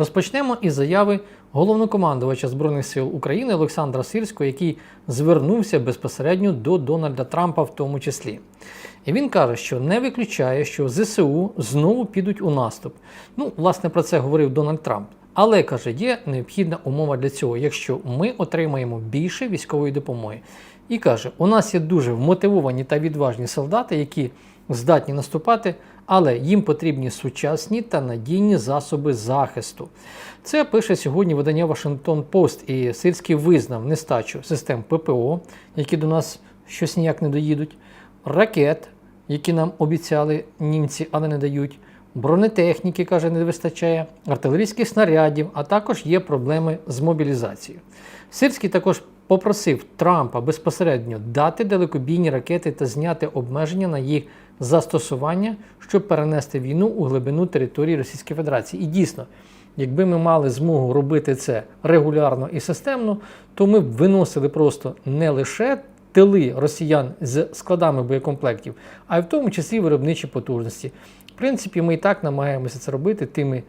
Розпочнемо із заяви головнокомандувача Збройних сил України Олександра Сирського, який звернувся безпосередньо до Дональда Трампа, в тому числі. І він каже, що не виключає, що ЗСУ знову підуть у наступ. Ну, власне, про це говорив Дональд Трамп. Але каже, є необхідна умова для цього, якщо ми отримаємо більше військової допомоги. І каже, у нас є дуже вмотивовані та відважні солдати, які здатні наступати, але їм потрібні сучасні та надійні засоби захисту. Це пише сьогодні видання Вашингтон Пост, і Сирський визнав нестачу систем ППО, які до нас щось ніяк не доїдуть, ракет, які нам обіцяли німці, але не дають. Бронетехніки, каже, не вистачає, артилерійських снарядів, а також є проблеми з мобілізацією. Сирський також попросив Трампа безпосередньо дати далекобійні ракети та зняти обмеження на їх застосування, щоб перенести війну у глибину території Російської Федерації. І дійсно, якби ми мали змогу робити це регулярно і системно, то ми б виносили просто не лише тили росіян з складами боєкомплектів, а й в тому числі виробничі потужності. В принципі, ми і так намагаємося це робити тими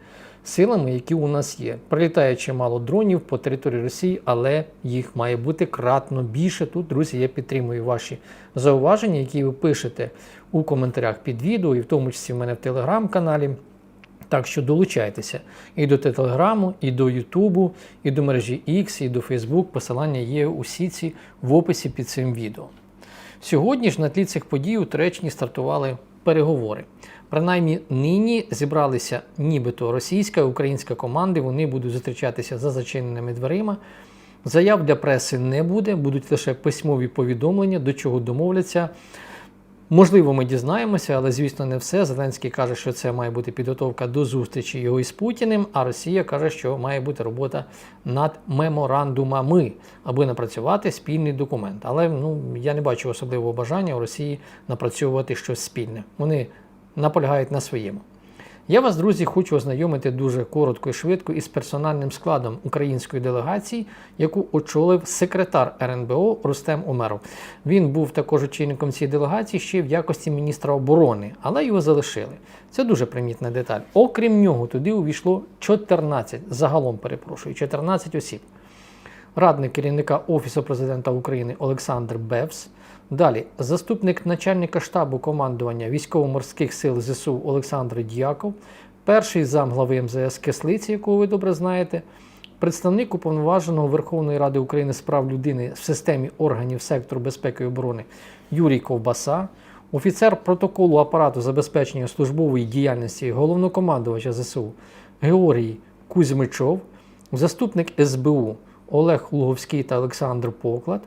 силами, які у нас є. Прилітає чимало дронів по території Росії, але їх має бути кратно більше. Тут, друзі, я підтримую ваші зауваження, які ви пишете у коментарях під відео, і в тому числі в мене в телеграм-каналі. Так що долучайтеся і до Телеграму, і до Ютубу, і до мережі X, і до Facebook. Посилання є усі ці в описі під цим відео. Сьогодні ж на тлі цих подій у Туреччині стартували переговори. Принаймні нині зібралися нібито російська і українська команди. Вони будуть зустрічатися за зачиненими дверима. Заяв для преси не буде, будуть лише письмові повідомлення, до чого домовляться. Можливо, ми дізнаємося, але звісно не все. Зеленський каже, що це має бути підготовка до зустрічі його із Путіним. А Росія каже, що має бути робота над меморандумами, аби напрацювати спільний документ. Але ну я не бачу особливого бажання у Росії напрацьовувати щось спільне. Вони наполягають на своєму. Я вас, друзі, хочу ознайомити дуже коротко і швидко із персональним складом української делегації, яку очолив секретар РНБО Рустем Умеров. Він був також очільником цієї делегації ще в якості міністра оборони, але його залишили. Це дуже примітна деталь. Окрім нього, туди увійшло 14, загалом перепрошую, 14 осіб. Радник керівника Офісу президента України Олександр Бевс. Далі, заступник начальника штабу командування військово-морських сил ЗСУ Олександр Дяков, перший зам глави МЗС Кислиці, якого ви добре знаєте, представник уповноваженого Верховної Ради України з прав людини в системі органів сектору безпеки і оборони Юрій Ковбаса, офіцер протоколу апарату забезпечення службової діяльності головнокомандувача ЗСУ Георгій Кузьмичов, заступник СБУ Олег Луговський та Олександр Поклад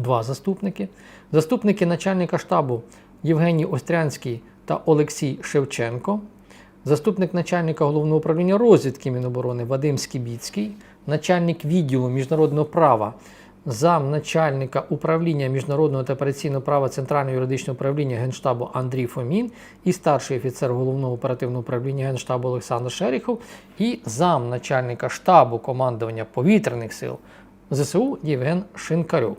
два заступники, заступники начальника штабу Євгеній Острянський та Олексій Шевченко, заступник начальника головного управління розвідки Міноборони Вадим Скібіцький, начальник відділу міжнародного права, замначальника управління міжнародного та операційного права Центрального юридичного управління Генштабу Андрій Фомін і старший офіцер головного оперативного управління Генштабу Олександр Шеріхов і замначальника штабу командування повітряних сил ЗСУ Євген Шинкарьов.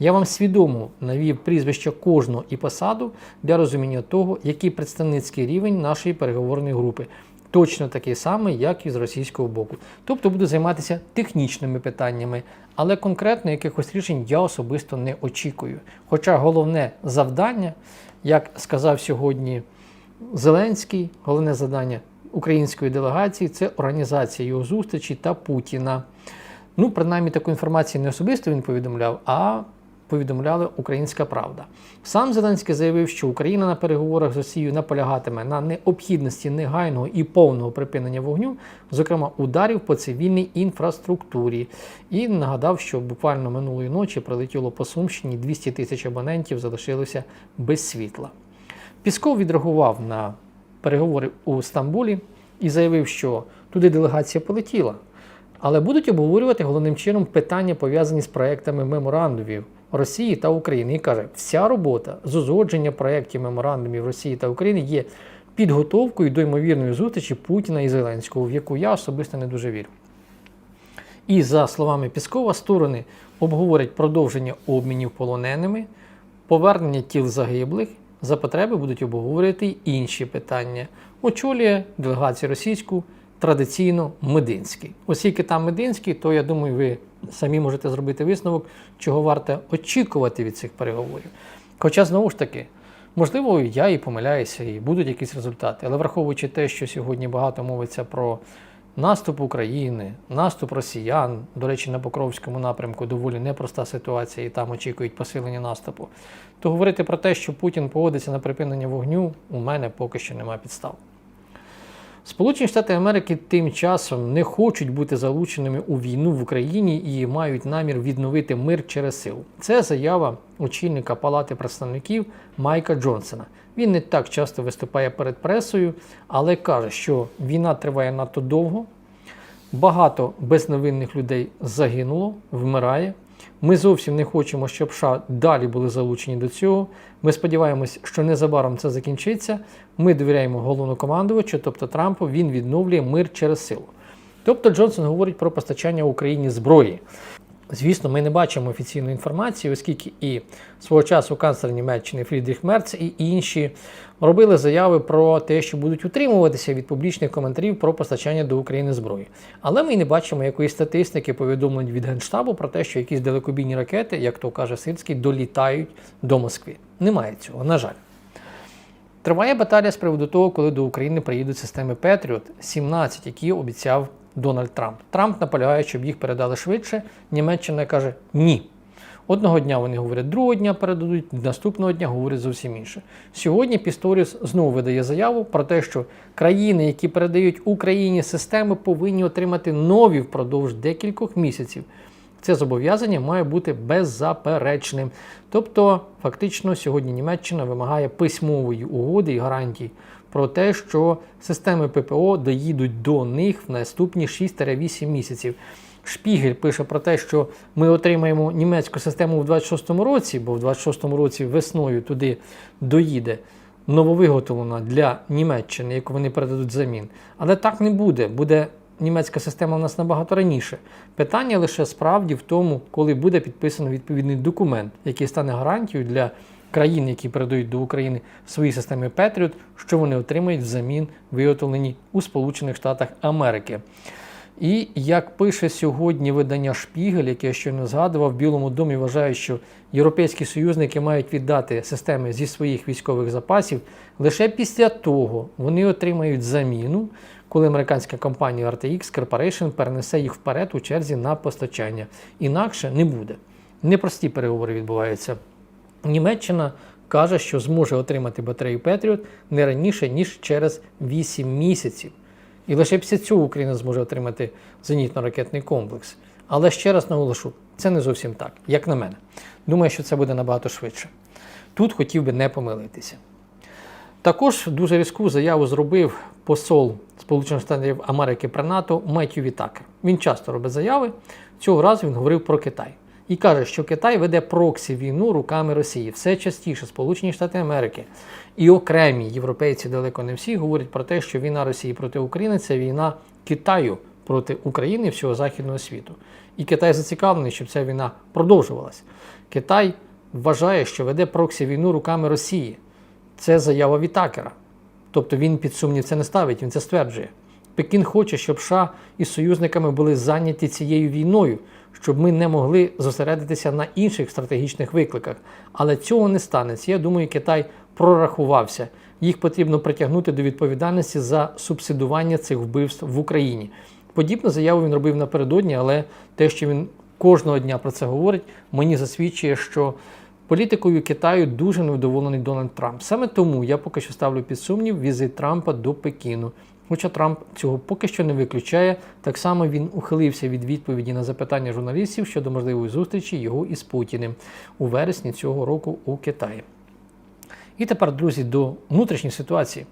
Я вам свідомо навів прізвище кожного і посаду для розуміння того, який представницький рівень нашої переговорної групи. Точно такий самий, як і з російського боку. Тобто буду займатися технічними питаннями, але конкретно якихось рішень я особисто не очікую. Хоча головне завдання, як сказав сьогодні Зеленський, головне завдання української делегації це організація його зустрічі та Путіна. Ну, принаймні, таку інформацію не особисто він повідомляв, а повідомляла Українська Правда. Сам Зеленський заявив, що Україна на переговорах з Росією наполягатиме на необхідності негайного і повного припинення вогню, зокрема ударів по цивільній інфраструктурі. І нагадав, що буквально минулої ночі прилетіло по Сумщині 200 тисяч абонентів залишилося без світла. Пісков відреагував на переговори у Стамбулі і заявив, що туди делегація полетіла. Але будуть обговорювати головним чином питання, пов'язані з проектами меморандумів Росії та України. І каже, вся робота з узгодження проєктів меморандумів Росії та України є підготовкою до ймовірної зустрічі Путіна і Зеленського, в яку я особисто не дуже вірю. І за словами Піскова, сторони обговорять продовження обмінів полоненими, повернення тіл загиблих. За потреби будуть обговорювати й інші питання. Очолює делегацію російську традиційно Мединський. Оскільки там Мединський, то я думаю, ви самі можете зробити висновок, чого варто очікувати від цих переговорів. Хоча, знову ж таки, можливо, я і помиляюся, і будуть якісь результати, але враховуючи те, що сьогодні багато мовиться про наступ України, наступ росіян, до речі, на Покровському напрямку доволі непроста ситуація, і там очікують посилення наступу, то говорити про те, що Путін погодиться на припинення вогню, у мене поки що немає підстав. Сполучені Штати Америки тим часом не хочуть бути залученими у війну в Україні і мають намір відновити мир через силу. Це заява очільника Палати представників Майка Джонсона. Він не так часто виступає перед пресою, але каже, що війна триває надто довго. Багато безневинних людей загинуло, вмирає. Ми зовсім не хочемо, щоб США далі були залучені до цього. Ми сподіваємось, що незабаром це закінчиться. Ми довіряємо головнокомандувачу, тобто Трампу, він відновлює мир через силу. Тобто Джонсон говорить про постачання Україні зброї. Звісно, ми не бачимо офіційної інформації, оскільки і свого часу канцлер Німеччини Фрідріх Мерц і інші робили заяви про те, що будуть утримуватися від публічних коментарів про постачання до України зброї. Але ми не бачимо якоїсь статистики, повідомлень від Генштабу про те, що якісь далекобійні ракети, як то каже Сирський, долітають до Москви. Немає цього, на жаль. Триває баталія з приводу того, коли до України приїдуть системи Петріот 17, які обіцяв Дональд Трамп. Трамп наполягає, щоб їх передали швидше. Німеччина каже ні. Одного дня вони говорять, другого дня передадуть, наступного дня говорять зовсім інше. Сьогодні Пісторіс знову видає заяву про те, що країни, які передають Україні системи, повинні отримати нові впродовж декількох місяців. Це зобов'язання має бути беззаперечним. Тобто, фактично, сьогодні Німеччина вимагає письмової угоди і гарантій про те, що системи ППО доїдуть до них в наступні 6-8 місяців. Шпігель пише про те, що ми отримаємо німецьку систему в 26-му році, бо в 26-му році весною туди доїде нововиготовлена для Німеччини, яку вони передадуть замін. Але так не буде. Буде німецька система у нас набагато раніше. Питання лише справді в тому, коли буде підписано відповідний документ, який стане гарантією для країн, які передають до України свої системи Patriot, що вони отримають взамін виготовлені у Сполучених Штатах Америки. І як пише сьогодні видання Шпігель, яке я щойно згадував, в Білому домі вважають, що європейські союзники мають віддати системи зі своїх військових запасів. Лише після того вони отримають заміну, коли американська компанія RTX Corporation перенесе їх вперед у черзі на постачання. Інакше не буде. Непрості переговори відбуваються. Німеччина каже, що зможе отримати батарею Patriot не раніше, ніж через 8 місяців. І лише після цього Україна зможе отримати зенітно-ракетний комплекс. Але ще раз наголошу, це не зовсім так, як на мене. Думаю, що це буде набагато швидше. Тут хотів би не помилитися. Також дуже різку заяву зробив посол Сполучених Штатів Америки при НАТО Меттю Вітакер. Він часто робить заяви. Цього разу він говорив про Китай. І каже, що Китай веде проксі війну руками Росії. Все частіше Сполучені Штати Америки і окремі європейці, далеко не всі, говорять про те, що війна Росії проти України це війна Китаю проти України і всього західного світу. І Китай зацікавлений, щоб ця війна продовжувалась. Китай вважає, що веде проксі війну руками Росії. Це заява Вітакера. Тобто він під сумнів це не ставить, він це стверджує. Пекін хоче, щоб США із союзниками були зайняті цією війною, щоб ми не могли зосередитися на інших стратегічних викликах. Але цього не станеться. Я думаю, Китай прорахувався. Їх потрібно притягнути до відповідальності за субсидування цих вбивств в Україні. Подібну заяву він робив напередодні, але те, що він кожного дня про це говорить, мені засвідчує, що політикою Китаю дуже невдоволений Дональд Трамп. Саме тому я поки що ставлю під сумнів візит Трампа до Пекіну. Хоча Трамп цього поки що не виключає, так само він ухилився від відповіді на запитання журналістів щодо можливої зустрічі його із Путіним у вересні цього року у Китаї. І тепер, друзі, до внутрішньої ситуації.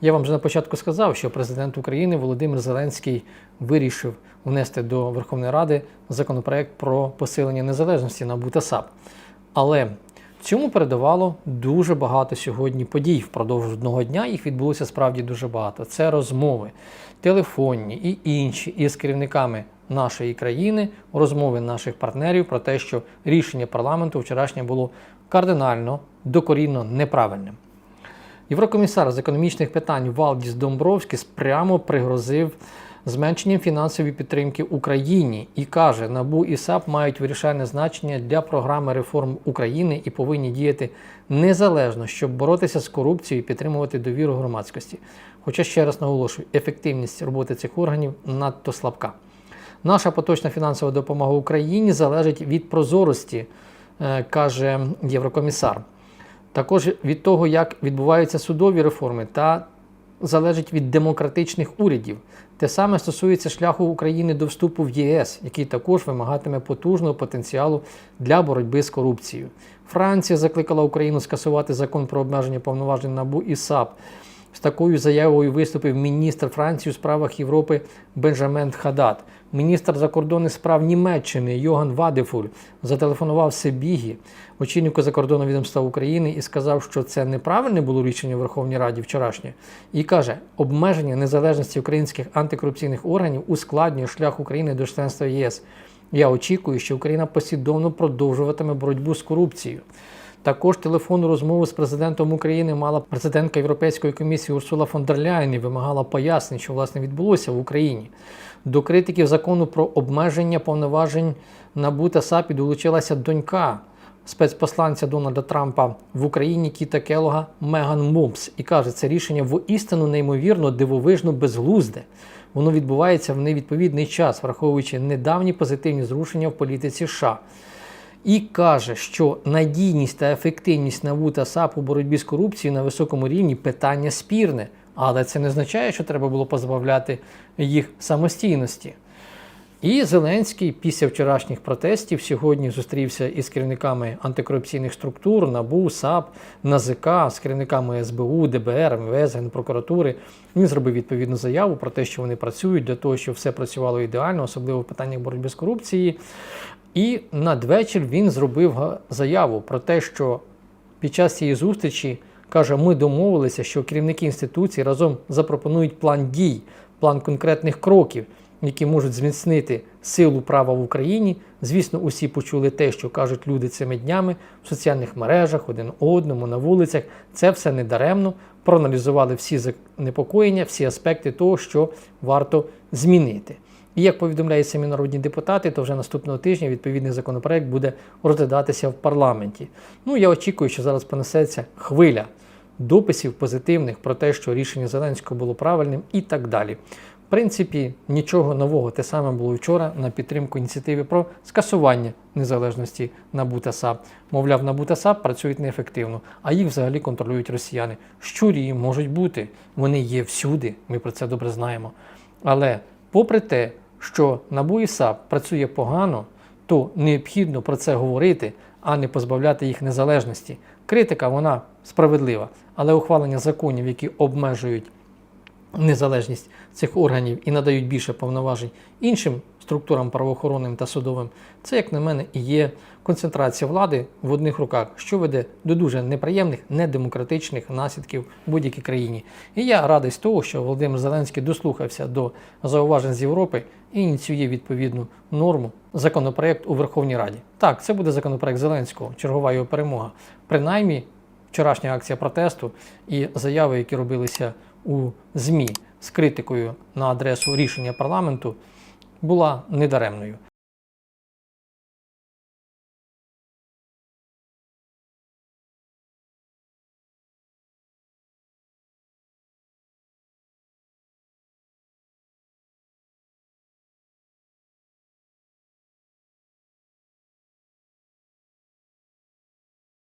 Я вам вже на початку сказав, що президент України Володимир Зеленський вирішив внести до Верховної Ради законопроект про посилення незалежності на БУТАСАП. Але цьому передавало дуже багато сьогодні подій. Впродовж одного дня їх відбулося справді дуже багато. Це розмови, телефонні і інші із керівниками нашої країни, розмови наших партнерів про те, що рішення парламенту вчорашнє було кардинально докорінно неправильним. Єврокомісар з економічних питань Валдіс Домбровський прямо пригрозив зменшенням фінансової підтримки Україні і каже, НАБУ і САП мають вирішальне значення для програми реформ України і повинні діяти незалежно, щоб боротися з корупцією і підтримувати довіру громадськості. Хоча ще раз наголошую, ефективність роботи цих органів надто слабка. Наша поточна фінансова допомога Україні залежить від прозорості, е, каже Єврокомісар. Також від того, як відбуваються судові реформи, та залежить від демократичних урядів. Те саме стосується шляху України до вступу в ЄС, який також вимагатиме потужного потенціалу для боротьби з корупцією. Франція закликала Україну скасувати закон про обмеження повноважень НАБУ і САП. З такою заявою виступив міністр Франції у справах Європи Бенджамен Хадат. Міністр закордонних справ Німеччини Йоган Вадефуль зателефонував Себігі, очільнику закордонного відомства України, і сказав, що це неправильне було рішення в Верховній Раді вчорашнє. І каже, обмеження незалежності українських антикорупційних органів ускладнює шлях України до членства ЄС. Я очікую, що Україна послідовно продовжуватиме боротьбу з корупцією. Також телефонну розмову з президентом України мала президентка Європейської комісії Урсула фон дер Ляйн і вимагала пояснень, що власне відбулося в Україні. До критиків закону про обмеження повноважень НАБУ та САПі долучилася донька спецпосланця Дональда Трампа в Україні Кіта Келога Меган Мопс і каже, це рішення воістину неймовірно дивовижно безглузде. Воно відбувається в невідповідний час, враховуючи недавні позитивні зрушення в політиці США. І каже, що надійність та ефективність НАБУ та САП у боротьбі з корупцією на високому рівні питання спірне, але це не означає, що треба було позбавляти їх самостійності. І Зеленський після вчорашніх протестів сьогодні зустрівся із керівниками антикорупційних структур, НАБУ, САП, НАЗК, з керівниками СБУ, ДБР, МВС, Генпрокуратури. Він зробив відповідну заяву про те, що вони працюють для того, щоб все працювало ідеально, особливо в питаннях боротьби з корупцією. І надвечір він зробив заяву про те, що під час цієї зустрічі каже, ми домовилися, що керівники інституцій разом запропонують план дій, план конкретних кроків, які можуть зміцнити силу права в Україні. Звісно, усі почули те, що кажуть люди цими днями в соціальних мережах, один одному, на вулицях. Це все не даремно. Проаналізували всі занепокоєння, всі аспекти того, що варто змінити. І як повідомляють самі народні депутати, то вже наступного тижня відповідний законопроект буде розглядатися в парламенті. Ну я очікую, що зараз понесеться хвиля дописів позитивних про те, що рішення Зеленського було правильним і так далі. В принципі, нічого нового. Те саме було вчора на підтримку ініціативи про скасування незалежності НАБУ та САП. Мовляв, НАБУ та САП працюють неефективно, а їх взагалі контролюють росіяни. Щурі можуть бути, вони є всюди, ми про це добре знаємо. Але попри те, що НАБУ і САП працює погано, то необхідно про це говорити, а не позбавляти їх незалежності. Критика вона справедлива, але ухвалення законів, які обмежують незалежність цих органів і надають більше повноважень іншим структурам правоохоронним та судовим, це, як на мене, і є концентрація влади в одних руках, що веде до дуже неприємних, недемократичних наслідків будь-якій країні. І я радий з того, що Володимир Зеленський дослухався до зауважень з Європи і ініціює відповідну норму законопроект у Верховній Раді. Так, це буде законопроект Зеленського, чергова його перемога. Принаймні, вчорашня акція протесту і заяви, які робилися у ЗМІ з критикою на адресу рішення парламенту, була недаремною.